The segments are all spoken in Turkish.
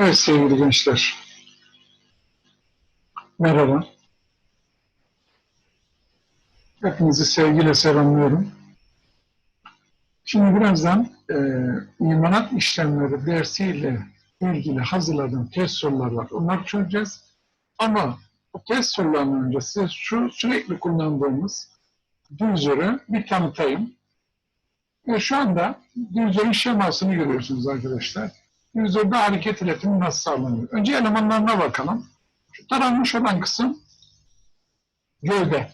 Evet sevgili gençler. Merhaba. Hepinizi sevgiyle selamlıyorum. Şimdi birazdan e, imanat işlemleri dersiyle ilgili hazırladığım test sorular var. Onları çözeceğiz. Ama bu test sorularının öncesi şu sürekli kullandığımız düzörü bir tanıtayım. Ve şu anda düzörün şemasını görüyorsunuz arkadaşlar. Düzörde hareket iletimi nasıl sağlanıyor? Önce elemanlarına bakalım. Şu taranmış olan kısım gövde.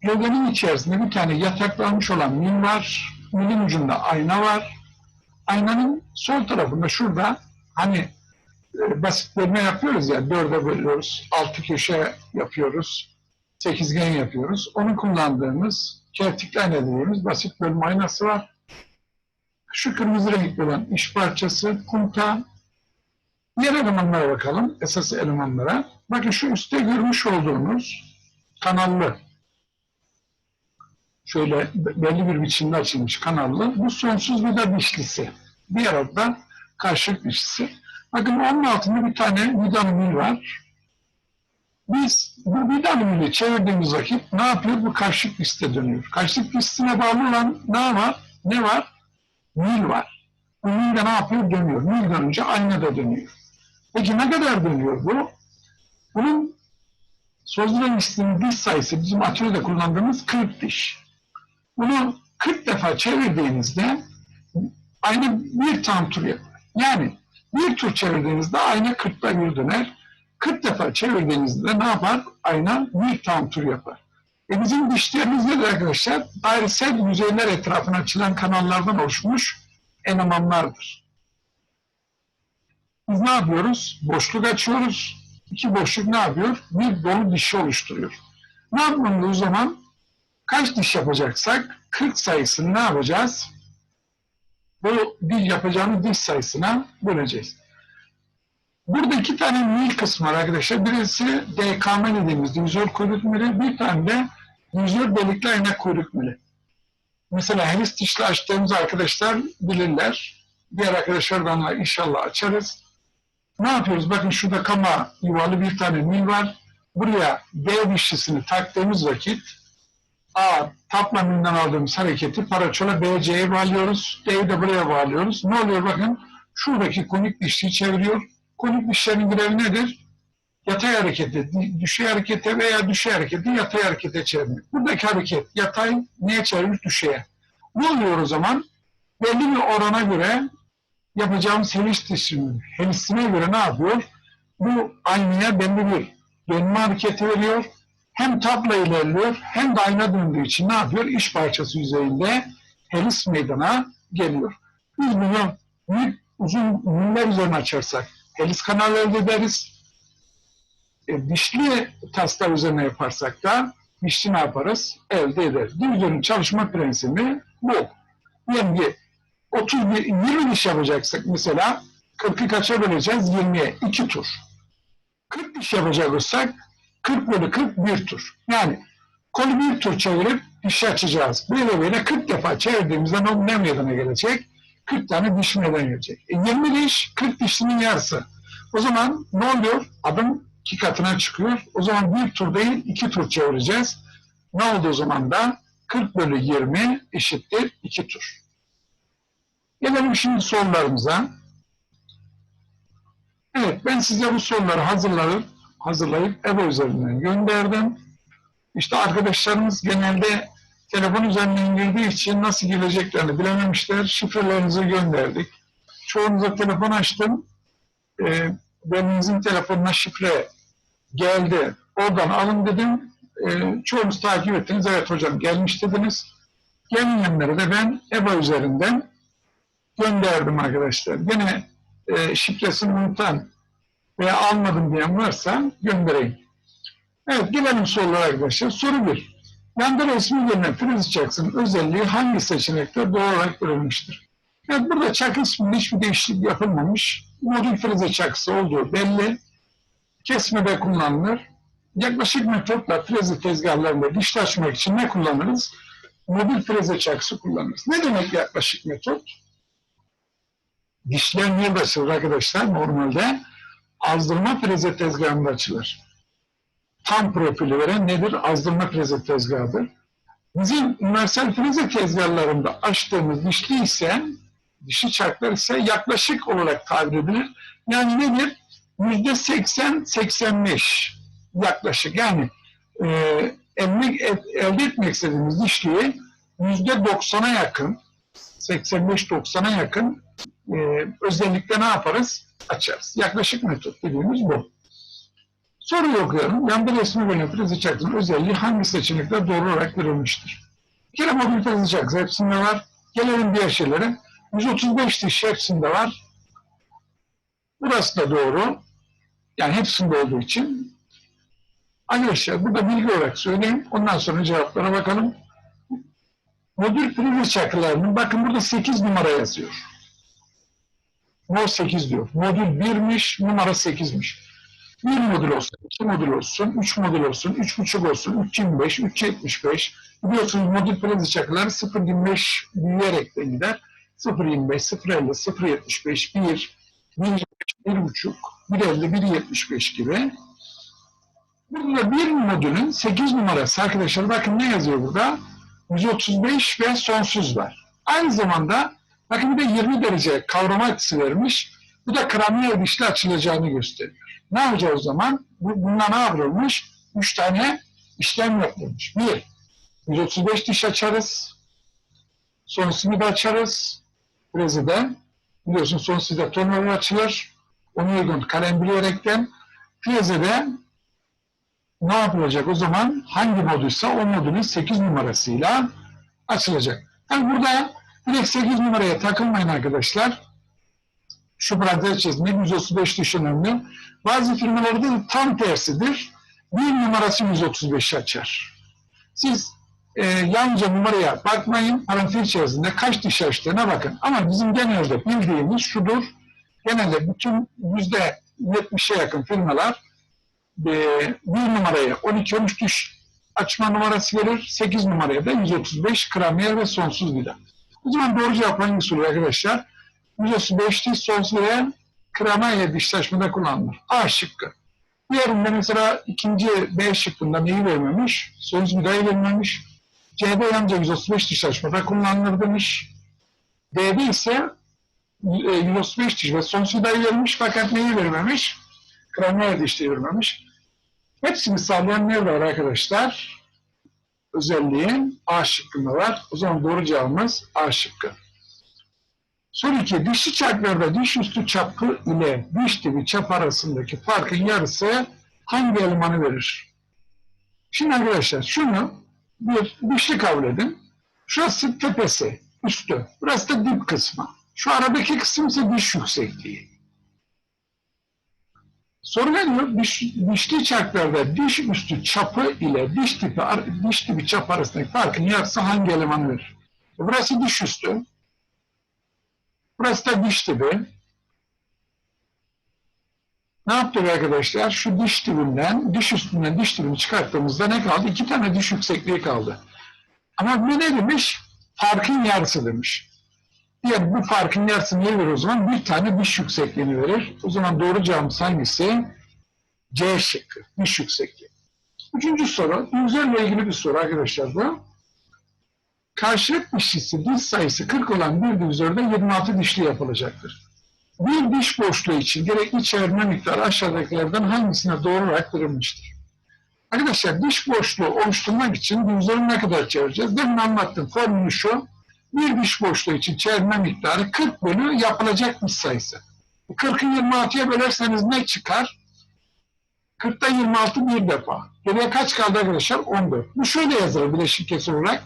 Gövdenin içerisinde bir tane yataklanmış olan mil var. Milin ucunda ayna var. Aynanın sol tarafında şurada hani e, basit bölme yapıyoruz ya dörde bölüyoruz, altı köşe yapıyoruz, sekizgen yapıyoruz. Onu kullandığımız kertikli ayna diyoruz. Basit bölme aynası var. Şu kırmızı renkli olan iş parçası, kunta. Diğer elemanlara bakalım, esas elemanlara. Bakın şu üstte görmüş olduğunuz kanallı. Şöyle belli bir biçimde açılmış kanallı. Bu sonsuz de dişlisi. Diğer adı da karşılık dişlisi. Bakın onun altında bir tane vidanımil var. Biz bu vidanımili çevirdiğimiz vakit ne yapıyor? Bu karşılık liste dönüyor. Karşılık listine bağlı olan ne var? Ne var? Mil var. Bu mil de ne yapıyor? Dönüyor. Mil dönünce ayna da dönüyor. Peki ne kadar dönüyor bu? Bunun sözlü listinin diş sayısı bizim atölyede kullandığımız 40 diş. Bunu 40 defa çevirdiğinizde ayna bir tam tur yapar. Yani bir tur çevirdiğinizde ayna 40'da bir döner. 40 defa çevirdiğinizde ne yapar? Ayna bir tam tur yapar. E bizim dişlerimiz nedir arkadaşlar? Dairesel yüzeyler etrafına açılan kanallardan oluşmuş enamamlardır. Biz ne yapıyoruz? Boşluk açıyoruz. İki boşluk ne yapıyor? Bir dolu dişi oluşturuyor. Ne yapmamız o zaman? Kaç diş yapacaksak 40 sayısını ne yapacağız? Bu dil yapacağımız diş sayısına böleceğiz. Burada iki tane mil kısmı var arkadaşlar. Birisi DKM dediğimiz divizör kuyruk bir tane de divizör delikli ayna kuyruk mili. Mesela helis dişli açtığımız arkadaşlar bilirler. Diğer arkadaşlardan da inşallah açarız. Ne yapıyoruz? Bakın şurada kama yuvalı bir tane mil var. Buraya D dişlisini taktığımız vakit A tapla milden aldığımız hareketi paraçola BC'ye bağlıyoruz. D'yi de buraya bağlıyoruz. Ne oluyor bakın? Şuradaki konik dişliyi çeviriyor. Konik dişlerin görevi nedir? Yatay hareketi, düşey harekete veya düşey hareketi yatay harekete çevirmek. Buradaki hareket yatay neye çevirmiş? Düşeye. Ne oluyor o zaman? Belli bir orana göre yapacağımız helis dişinin helisine göre ne yapıyor? Bu aynaya belli bir dönme hareketi veriyor. Hem tabla ilerliyor hem de ayna döndüğü için ne yapıyor? İş parçası yüzeyinde helis meydana geliyor. Biz bunu uzun müller üzerine açarsak helis kanalı elde ederiz. E, dişli taslar üzerine yaparsak da dişli ne yaparız? Elde ederiz. Divizörün çalışma prensibi bu. Diyelim ki 31, 20 diş yapacaksak mesela 40'ı kaça böleceğiz? 20'ye 2 tur. 40 diş yapacak olsak 40 bölü 40 bir tur. Yani kolu bir tur çevirip dişi açacağız. Böyle böyle 40 defa çevirdiğimizde ne, ne meydana gelecek? 40 tane diş meydana gelecek. E 20 diş 40 dişinin yarısı. O zaman ne oluyor? Adım iki katına çıkıyor. O zaman bir tur değil iki tur çevireceğiz. Ne oldu o zaman da? 40 bölü 20 eşittir 2 tur. Gelelim şimdi sorularımıza. Evet ben size bu soruları hazırlayıp, hazırlayıp EBO üzerinden gönderdim. İşte arkadaşlarımız genelde telefon üzerinden girdiği için nasıl gireceklerini bilememişler. Şifrelerinizi gönderdik. Çoğunuza telefon açtım. E, beninizin telefonuna şifre geldi. Oradan alın dedim. E, çoğunuz takip ettiniz. Evet hocam gelmiş dediniz. Gelmeyenlere de ben EBA üzerinden gönderdim arkadaşlar. Yine e, şifresini unutan veya almadım diyen varsa göndereyim. Evet gelelim sorulara arkadaşlar. Soru 1. Yanda resmi verilen Freeze Jackson özelliği hangi seçenekte doğru olarak verilmiştir? Evet burada çak isminde hiçbir değişiklik yapılmamış. Modül freze çakısı olduğu belli. Kesmede kullanılır. Yaklaşık metotla freze tezgahlarında dişli açmak için ne kullanırız? Modül freze çakısı kullanırız. Ne demek yaklaşık metot? Dişler nerede açılır arkadaşlar? Normalde azdırma freze tezgahında açılır. Tam profili veren nedir? Azdırma freze tezgahıdır. Bizim universal freze tezgahlarında açtığımız dişli ise, dişi çarklar ise yaklaşık olarak tabir edilir. Yani nedir? Yüzde 80-85 yaklaşık. Yani e, elde, elde etmek istediğimiz dişliği yüzde 90'a yakın, 85-90'a yakın e, özellikle ne yaparız? Açarız. Yaklaşık metot dediğimiz bu. Soruyu okuyorum. Yanda resmi verilen freze çarkının özelliği hangi seçenekler doğru olarak verilmiştir? Bir kere mobil freze çarkı hepsinde var. Gelelim diğer şeylere. 135 diş hepsinde var. Burası da doğru. Yani hepsinde olduğu için. Arkadaşlar burada bilgi olarak söyleyeyim. Ondan sonra cevaplara bakalım. Modül prize çakılarının bakın burada 8 numara yazıyor. No 8 diyor. Modül 1'miş, numara 8'miş. Bir modül olsun, iki modül olsun, üç modül olsun, üç buçuk olsun, 3.25, 3.75. Biliyorsunuz modül prize çakıları 0.25 büyüyerek de gider. 0.25, 0.50, 0.75, 1, 1.25, 1.5, 1.50, 1.75 gibi. Burada bir modülün 8 numarası arkadaşlar bakın ne yazıyor burada? 135 ve sonsuz var. Aynı zamanda bakın bir de 20 derece kavrama açısı vermiş. Bu da kraniyel dişli açılacağını gösteriyor. Ne yapacağız o zaman? Bu, bunda ne yapılmış? 3 tane işlem yapılmış. Bir, 135 diş açarız. Sonrasını da açarız. Brezide. Biliyorsunuz sonsuzda tonları açılır. Onu uygun kalem bileyerekten Frezede ne yapılacak o zaman? Hangi modülse o modülün 8 numarasıyla açılacak. Yani burada direkt 8 numaraya takılmayın arkadaşlar. Şu parantez içerisinde 135 diş önemli. Bazı firmalarda da tam tersidir. Bir numarası 135 açar. Siz e, yalnızca numaraya bakmayın. Parantez içerisinde kaç diş açtığına bakın. Ama bizim genelde bildiğimiz şudur. Genelde bütün yüzde 70'e yakın firmalar e, bir numaraya 12-13 diş açma numarası verir. 8 numaraya da 135 kramiyer ve sonsuz vida. O zaman doğru cevap hangisi oluyor arkadaşlar? 135 diş sonsuz veren kramiyer diş açmada kullanılır. A şıkkı. Diğerinde mesela ikinci B şıkkında neyi vermemiş? Sonsuz vidayı vermemiş. C'de yalnızca 135 diş açmada kullanılır demiş. D'de ise 135 diş ve sonsuz vidayı vermiş fakat neyi vermemiş? Kraniyer dişliği vermemiş. Hepsini sağlayan ne var arkadaşlar? Özelliğin A şıkkında var. O zaman doğru cevabımız A şıkkı. Soru 2. Dişli çarklarda diş üstü çapı ile diş dibi çap arasındaki farkın yarısı hangi elemanı verir? Şimdi arkadaşlar şunu bir dişli kabul edin. Şurası tepesi, üstü. Burası da dip kısmı. Şu aradaki kısım ise diş yüksekliği. Soru ne diyor? Diş, dişli çarklarda diş üstü çapı ile diş tipi, diş tipi çap arasındaki farkın yarısı hangi eleman verir? Burası diş üstü. Burası da diş tipi. Ne yaptık arkadaşlar? Şu diş tipinden, diş üstünden diş tipini çıkarttığımızda ne kaldı? İki tane diş yüksekliği kaldı. Ama bu ne demiş? Farkın yarısı demiş. Yani bu farkın yarısı ne verir o zaman? Bir tane diş yüksekliğini verir. O zaman doğru cevabımız hangisi? C şıkkı. Diş yüksekliği. Üçüncü soru. Yüzlerle ilgili bir soru arkadaşlar bu. Karşılık dişlisi diş sayısı 40 olan bir divizörde 26 dişli yapılacaktır. Bir diş boşluğu için gerekli çevirme miktarı aşağıdakilerden hangisine doğru olarak verilmiştir? Arkadaşlar diş boşluğu oluşturmak için divizörü ne kadar çevireceğiz? Demin anlattım. Formülü şu bir diş boşluğu için çevirme miktarı 40 bölü yapılacak diş sayısı. 40'ı 26'ya bölerseniz ne çıkar? 40'ta 26 bir defa. Geriye kaç kaldı arkadaşlar? 14. Bu şöyle yazılır bileşik kesir olarak.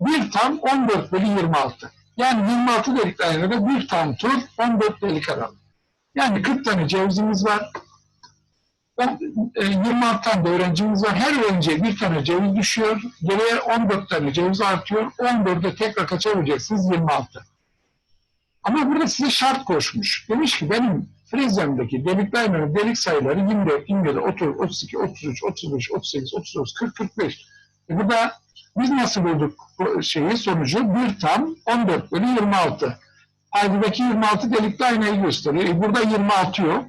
1 tam 14 bölü 26. Yani 26 delik dairede bir tam tur 14 delik aralık. Yani 40 tane cevizimiz var. 26 tane de öğrencimiz var. Her öğrenciye bir tane ceviz düşüyor. Geriye 14 tane ceviz artıyor. 14'e tekrar kaça vuracaksınız? 26. Ama burada size şart koşmuş. Demiş ki benim frizemdeki deliklerinin delik sayıları 24, 27, 30, 32, 33, 35, 38, 39, 40, 45. E burada biz nasıl bulduk bu şeyi sonucu? 1 tam 14 bölü 26. Paydadaki 26 delikli aynayı gösteriyor. E burada 26 yok.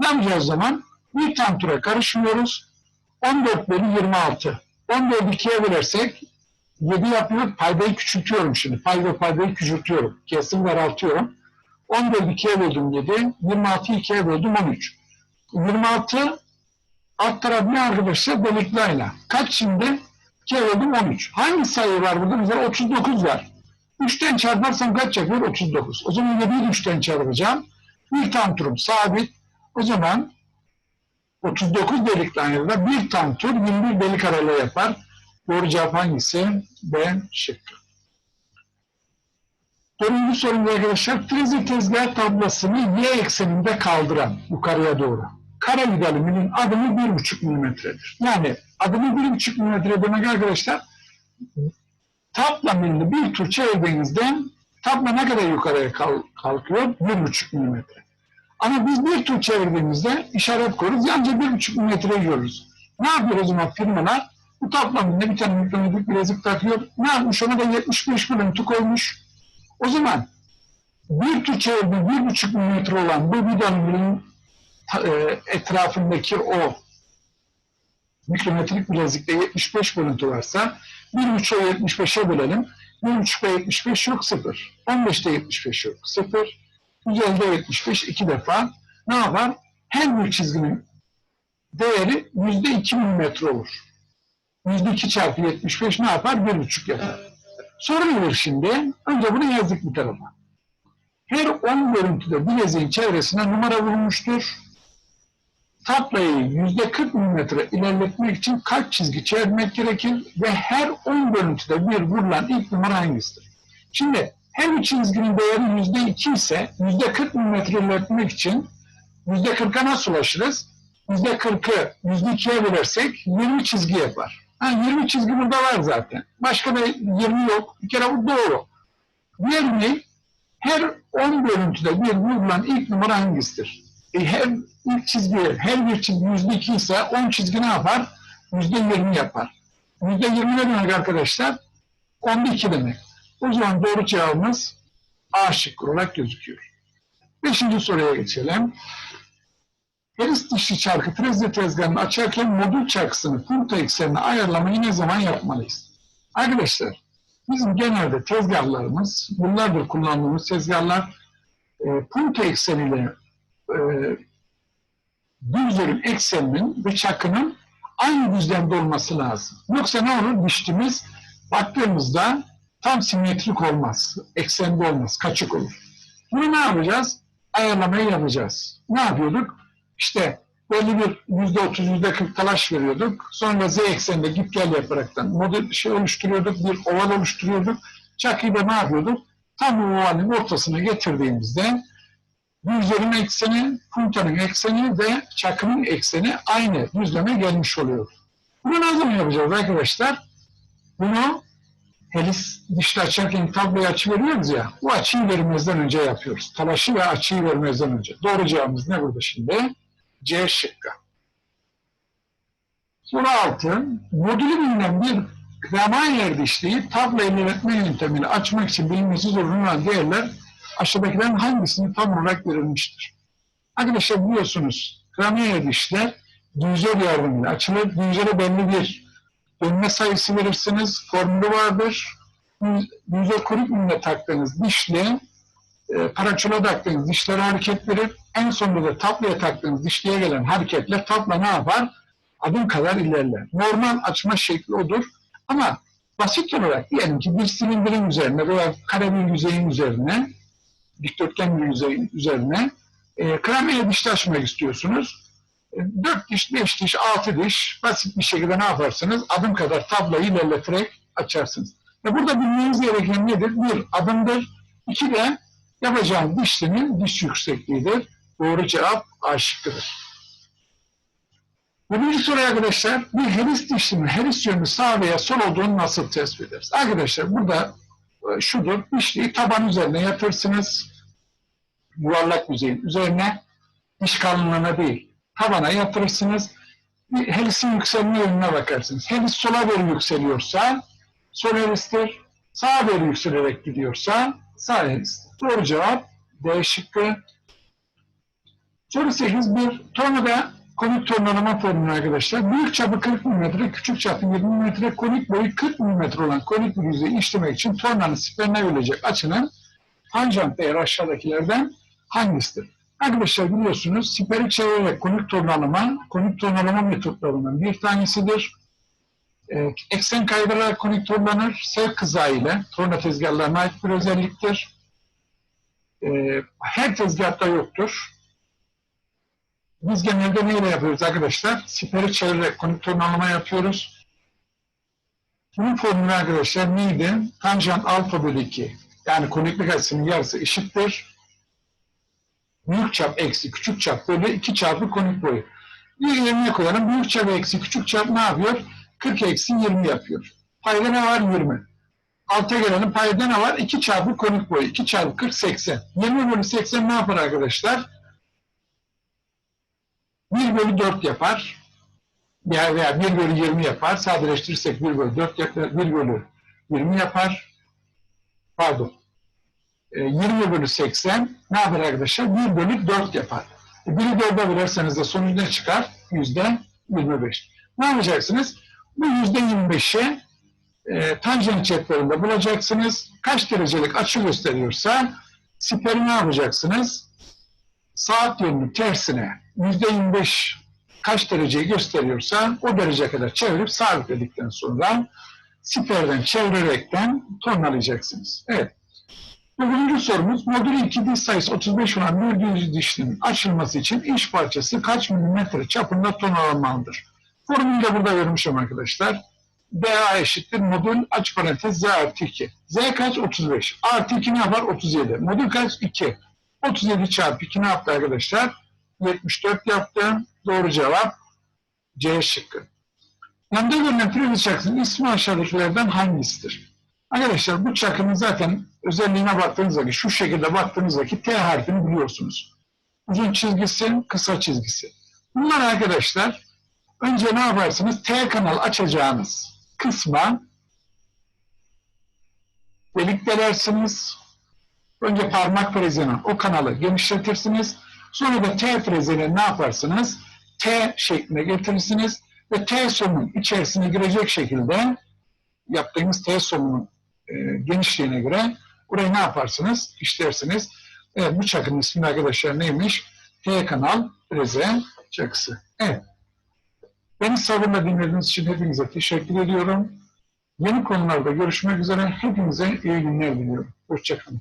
Ne yapacağız zaman? Bir tantura karışmıyoruz. 14 bölü 26. 14'ü ikiye bölersek 7 yapıyor. Paydayı küçültüyorum şimdi. Payda paydayı küçültüyorum. Kesim daraltıyorum. 14'ü ikiye böldüm 7. 26'yı ikiye böldüm 13. 26 alt taraf ne arkadaşlar? Delikli ayna. Kaç şimdi? 2'ye böldüm 13. Hangi sayı var burada? Bize 39 var. 3'ten çarparsam kaç yapıyor? 39. O zaman 7'yi 3'ten çarpacağım. Bir tanturum sabit. O zaman 39 delikli aynada bir tantur 21 delik aralığı yapar. Doğru cevap hangisi? B şıkkı. Dördüncü sorumuz arkadaşlar. Freze tezgah tablasını y ekseninde kaldıran yukarıya doğru. Kara gideliminin adımı 1,5 milimetredir. Yani adımı 1,5 milimetre demek arkadaşlar milini bir tur çevirdiğinizde tabla ne kadar yukarıya kal- kalkıyor? 1,5 milimetre. Ama biz bir tur çevirdiğimizde işaret koyuyoruz. Yalnızca 1,5 milimetreyi görürüz. Ne yapıyor o zaman firmalar? Bu miline bir tane mikrometrik bilezik takıyor. Ne yapmış? Ona da 75 milimetre koymuş. O zaman bir tur çevirdiği 1,5 milimetre olan bu vidanın e, etrafındaki o mikrometrik bilezikte 75 bölüntü varsa 1.5'e 75'e bölelim. 1.5'e 75 yok 0. 15'te 75 yok 0. 150'de 75 iki defa ne yapar? Her bir çizginin değeri %2 milimetre olur. %2 çarpı 75 ne yapar? 1.5 yapar. Sorun nedir şimdi? Önce bunu yazdık bir tarafa. Her 10 görüntüde bileziğin çevresine numara vurulmuştur tablayı yüzde 40 milimetre ilerletmek için kaç çizgi çevirmek gerekir ve her 10 görüntüde bir vurulan ilk numara hangisidir? Şimdi her bir çizginin değeri yüzde 2 ise yüzde 40 milimetre ilerletmek için yüzde 40'a nasıl ulaşırız? Yüzde 40'ı yüzde 2'ye bölersek 20 çizgi yapar. Ha, 20 çizgi burada var zaten. Başka da 20 yok. Bir kere bu doğru. 20 her 10 görüntüde bir vurulan ilk numara hangisidir? E, her ilk çizgi, her bir çizgi yüzde iki ise 10 çizgi ne yapar? Yüzde yirmi yapar. Yüzde yirmi ne demek arkadaşlar? Onda iki demek. O zaman doğru cevabımız A şıkkı olarak gözüküyor. Beşinci soruya geçelim. Heris dişli çarkı freze tezgahını açarken modül çarkısını punta eksenine ayarlamayı ne zaman yapmalıyız? Arkadaşlar bizim genelde tezgahlarımız, yıllardır kullandığımız tezgahlar e, punta ekseniyle düzlerin ekseninin ve çakının aynı düzlemde olması lazım. Yoksa ne olur? Diştimiz baktığımızda tam simetrik olmaz. Eksende olmaz. Kaçık olur. Bunu ne yapacağız? Ayarlamayı yapacağız. Ne yapıyorduk? İşte belli bir yüzde otuz, yüzde kırk talaş veriyorduk. Sonra z ekseninde git gel yaparaktan model şey oluşturuyorduk, bir oval oluşturuyorduk. Çakıyı da ne yapıyorduk? Tam bu ovalin ortasına getirdiğimizde düzlerin ekseni, puntanın ekseni ve çakının ekseni aynı düzleme gelmiş oluyor. Bunu zaman yapacağız arkadaşlar? Bunu helis dişli açarken tabloyu açı veriyoruz ya, bu açıyı vermezden önce yapıyoruz. Talaşı ve açıyı vermezden önce. Doğru cevabımız ne burada şimdi? C şıkkı. Soru 6. Modülü bilinen bir Kramayer dişliği tablo ilerletme yöntemini açmak için bilinmesi zorunlu değerler aşağıdakilerin hangisini tam olarak verilmiştir? Arkadaşlar biliyorsunuz kraniyer dişler düzer yardımıyla açılır. Düzere belli bir dönme sayısı verirsiniz. Formülü vardır. Düzer kuyruk ününe taktığınız dişle e, paraçola taktığınız dişler hareket verir. En sonunda da tabloya taktığınız dişliğe gelen hareketle tablo ne yapar? Adım kadar ilerler. Normal açma şekli odur. Ama basit olarak diyelim ki bir silindirin üzerine veya kare bir yüzeyin üzerine dikdörtgen üzerine e, kramiye diş açmak istiyorsunuz. E, 4 diş, 5 diş, 6 diş basit bir şekilde ne yaparsınız? Adım kadar tabloyu ilerleterek açarsınız. Ve burada bilmeniz gereken nedir? Bir, adımdır. İki de yapacağım dişlinin diş yüksekliğidir. Doğru cevap A. Birinci soru arkadaşlar, bir heris dişlinin heris yönü sağ veya sol olduğunu nasıl tespit ederiz? Arkadaşlar burada şudur, dişliği taban üzerine yatırsınız. Yuvarlak yüzeyin üzerine, diş kalınlığına değil, tabana yatırırsınız. Helisin yükselme yönüne bakarsınız. Helis sola doğru yükseliyorsa sol helistir. Sağa doğru yükselerek gidiyorsa sağ helistir. Doğru cevap D şıkkı. Soru 8. Bir tornada konik tornalama formülü arkadaşlar. Büyük çapı 40 mm, küçük çapı 20 mm, konik boyu 40 mm olan konik bir yüzeyi işlemek için tornanın siperine verilecek açının tanjant değeri aşağıdakilerden hangisidir? Arkadaşlar biliyorsunuz siperi çevirerek konik tornalama, konik tornalama metotlarından bir tanesidir. Ee, eksen kaydırarak konik torlanır. Sevk kızağı ile torna tezgahlarına ait bir özelliktir. Ee, her tezgahta yoktur. Biz genelde neyle yapıyoruz arkadaşlar? Siperi çevirerek konik tornalama yapıyoruz. Bunun formülü arkadaşlar neydi? Tanjant alfa bölü 2. Yani koniklik açısının yarısı eşittir. Büyük çap eksi küçük çap bölü 2 çarpı konik boyu. Bir yerine koyalım. Büyük çap eksi küçük çap ne yapıyor? 40 eksi 20 yapıyor. Payda ne var? 20. Alta gelelim. Payda ne var? 2 çarpı konik boyu. 2 çarpı 40 80. 20 bölü 80 ne yapar arkadaşlar? 1 bölü 4 yapar. Veya, veya 1 bölü 20 yapar. Sadeleştirirsek 1 bölü 4 yapar. 1 bölü 20 yapar. Pardon. E, 20 bölü 80 ne yapar arkadaşlar? 1 bölü 4 yapar. E, 1'i 4'e bölerseniz de sonuç ne çıkar? Yüzde 25. Ne yapacaksınız? Bu yüzde 25'i e, tanjant cetvelinde bulacaksınız. Kaç derecelik açı gösteriyorsa siperi ne yapacaksınız? Saat yönünün tersine yüzde 25 kaç dereceyi gösteriyorsa o derece kadar çevirip sabitledikten sonra siperden çevirerekten tornalayacaksınız. Evet. Bugünkü sorumuz modül 2 diş sayısı 35 olan bir düz dişlinin açılması için iş parçası kaç milimetre çapında tonlanmalıdır? Formülü de burada vermişim arkadaşlar. DA eşittir modül aç parantez Z artı 2. Z kaç? 35. Artı 2 ne yapar? 37. Modül kaç? 2. 37 çarpı 2 ne yaptı arkadaşlar? 74 yaptı. Doğru cevap C şıkkı. Yanda görünen priz çakısının ismi aşağıdakilerden hangisidir? Arkadaşlar bu çakının zaten özelliğine baktığınız vakit, şu şekilde baktığınız vakit T harfini biliyorsunuz. Uzun çizgisi, kısa çizgisi. Bunlar arkadaşlar önce ne yaparsınız? T kanal açacağınız kısma delik delersiniz. Önce parmak frezine o kanalı genişletirsiniz. Sonra da T frezine ne yaparsınız? T şekline getirirsiniz ve T sonunun içerisine girecek şekilde yaptığınız T sonunun e, genişliğine göre burayı ne yaparsınız? İşlersiniz. Evet, bu çakının ismi arkadaşlar neymiş? T kanal freze çakısı. Evet. Beni sabırla dinlediğiniz için hepinize teşekkür ediyorum. Yeni konularda görüşmek üzere. Hepinize iyi günler diliyorum. Hoşçakalın.